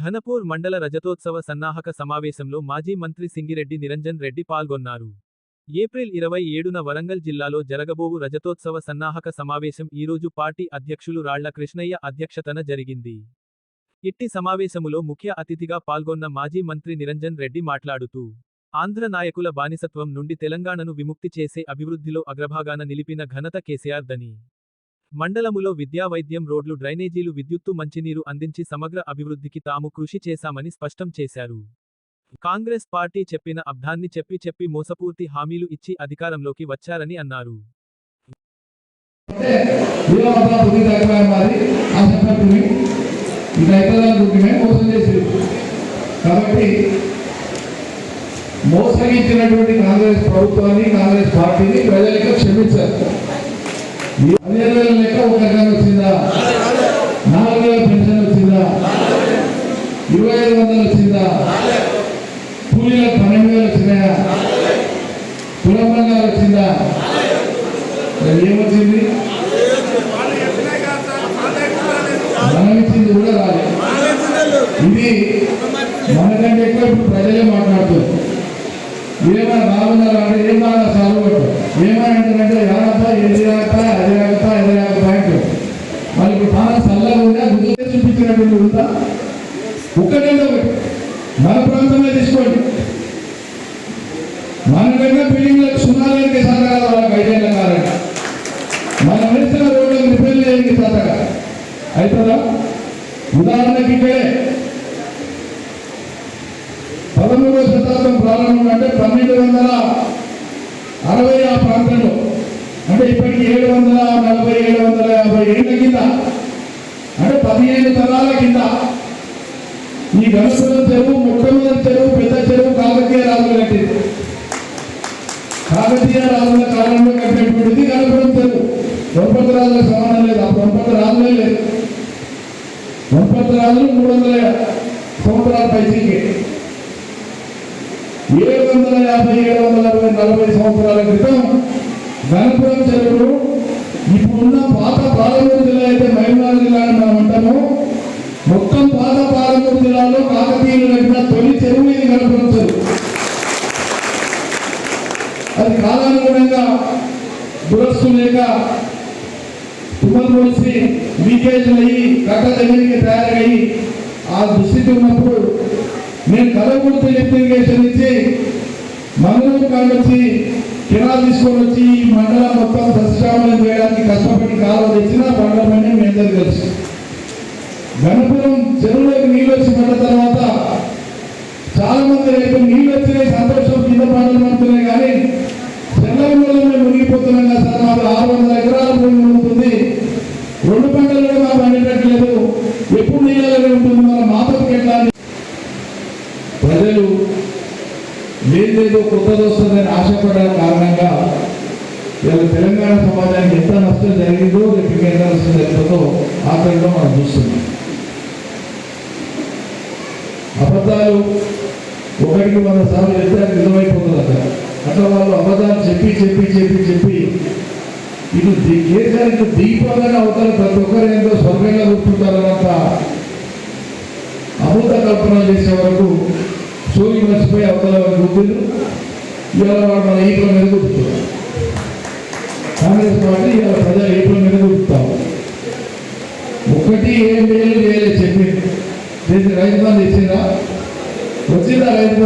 ఘనపూర్ మండల రజతోత్సవ సన్నాహక సమావేశంలో మాజీ మంత్రి సింగిరెడ్డి నిరంజన్ రెడ్డి పాల్గొన్నారు. ఏప్రిల్ ఇరవై ఏడున వరంగల్ జిల్లాలో జరగబోవు రజతోత్సవ సన్నాహక సమావేశం ఈరోజు పార్టీ అధ్యక్షులు రాళ్ళ కృష్ణయ్య అధ్యక్షతన జరిగింది. ఇట్టి సమావేశములో ముఖ్య అతిథిగా పాల్గొన్న మాజీ మంత్రి నిరంజన్ రెడ్డి మాట్లాడుతూ ఆంధ్ర నాయకుల బానిసత్వం నుండి తెలంగాణను విముక్తి చేసే అభివృద్ధిలో అగ్రభాగాన నిలిపిన ఘనత కేసీఆర్ దని మండలములో విద్యా వైద్యం రోడ్లు డ్రైనేజీలు విద్యుత్తు మంచినీరు అందించి సమగ్ర అభివృద్ధికి తాము కృషి చేశామని స్పష్టం చేశారు. కాంగ్రెస్ పార్టీ చెప్పిన అబ్ధాన్ని చెప్పి చెప్పి మోసపూర్తి హామీలు ఇచ్చి అధికారంలోకి వచ్చారని అన్నారు. కాబట్టి మోసగించినటువంటి కాంగ్రెస్ ప్రభుత్వాన్ని కాంగ్రెస్ పార్టీని ప్రజలకు క్షమించారు పదిహేను వేల లెక్క ఒక రకం వచ్చిందా? నాలుగు వేల పెన్షన్ వచ్చిందా? ఇరవై ఐదు వందలు వచ్చిందా? కూలీలకు పన్నెండు వేలు వచ్చినాయా? కులం బంగారు వచ్చిందా? ఏమొచ్చింది మనం ఇచ్చింది కూడా రాలేదు ఇది మనకంటే ఎక్కువ ఇప్పుడు ప్రజలే మాట్లాడుతారు ఏమైనా బాగున్నారా అంటే ఏం బాగా సాగు ఏమైనా అంటే రాగతా ఏది రాగతా మన ప్రాంతంలో తీసుకోండి. మనకన్నా బిల్డింగ్లకు సున్నాలకి సాధకాల వాళ్ళకి ఐదేళ్ళ కాలండి. మన వేసిన రోడ్లకు రిపేర్ చేయడానికి సాధక అవుతుందా ఉదాహరణకి ఇక్కడే. పదమూడవ శతాబ్దం ప్రారంభం అంటే పన్నెండు వందల అరవై ఆ ప్రాంతంలో. అంటే ఇప్పటికి ఏడు వందల నలభై ఏడు వందల యాభై ఏళ్ళ కింద. అంటే పదిహేను తరాల కింద. ఈ వ్యవస్థల చెరువు మొట్టమొదటి తెరువు పెద్ద చెరువు కాకతీయ రాజులు కట్టింది. కాకతీయ రాజుల కాలంలో కట్టినటువంటిది కనపడం తెలుగు గణపతి రాజుల సమానం లేదు. ఆ గణపతి రాజులే లేదు గణపతి రాజులు మూడు వందల సంవత్సరాల పైసీకి ఏడు వందల యాభై ఏడు వందల అరవై నలభై సంవత్సరాల క్రితం గణపురం చెరువులు కాకతీయులు కట్టిన తొలి చెరువు ఇది గణపురం అది కాలానుగుణంగా దురస్తు లేక తుమ్మలు లీకేజ్లు అయ్యి కట్ట దగ్గరికి తయారయ్యి ఆ దుస్థితి ఉన్నప్పుడు నేను కలవకుర్తి లిఫ్ట్ ఇరిగేషన్ ఇచ్చి మండలం కాడొచ్చి కిరాలు తీసుకొని వచ్చి ఈ మండలం మొత్తం సస్యశ్యామలం చేయడానికి కష్టం చాలా మంది రైతులు నీళ్ళు వచ్చినాయి సంతోషం కింద పంటలు పండుతున్నాయి కానీ చెల్లవల్ల మునిగిపోతున్నాం కదా సార్ మాకు ఆరు వందల ఎకరాల భూమి ఉంటుంది రెండు పంటలు కూడా మాకు పండేటట్లేదు. ఎప్పుడు నీళ్ళలో ఉంటుంది మన మాతకు ఎట్లా ప్రజలు లేదేదో కొత్తది వస్తుందని ఆశపడడం కారణంగా ఇలా తెలంగాణ సమాజానికి ఎంత నష్టం జరిగిందో రేపు ఎంత నష్టం జరుగుతుందో ఆఖరిలో మనం చూస్తున్నాం. అబద్ధాలు ఒకటికి వంద సార్లు చేస్తే అది నిజమైపోతుంది అక్కడ అట్లా వాళ్ళు అబద్ధాలు చెప్పి చెప్పి చెప్పి చెప్పి ఇది దేశానికి దీపంగానే అవుతారు ప్రతి ఒక్కరు ఏంటో స్వర్గంగా కూర్చుంటారన్నంత అమృత కల్పన చేసే వరకు సూర్యు మర్చిపోయి అవతల గుర్తులు ఇవాళ వాడు మన ఈపుల మీద గుర్తున్నారు కాంగ్రెస్ పార్టీ ఇవాళ ప్రజలు ఈపుల మీద గుర్తుతాం ఒకటి ఏం వేలు వేలే చెప్పింది రైతు బంధు ఇచ్చిందా? వచ్చిందా రైతు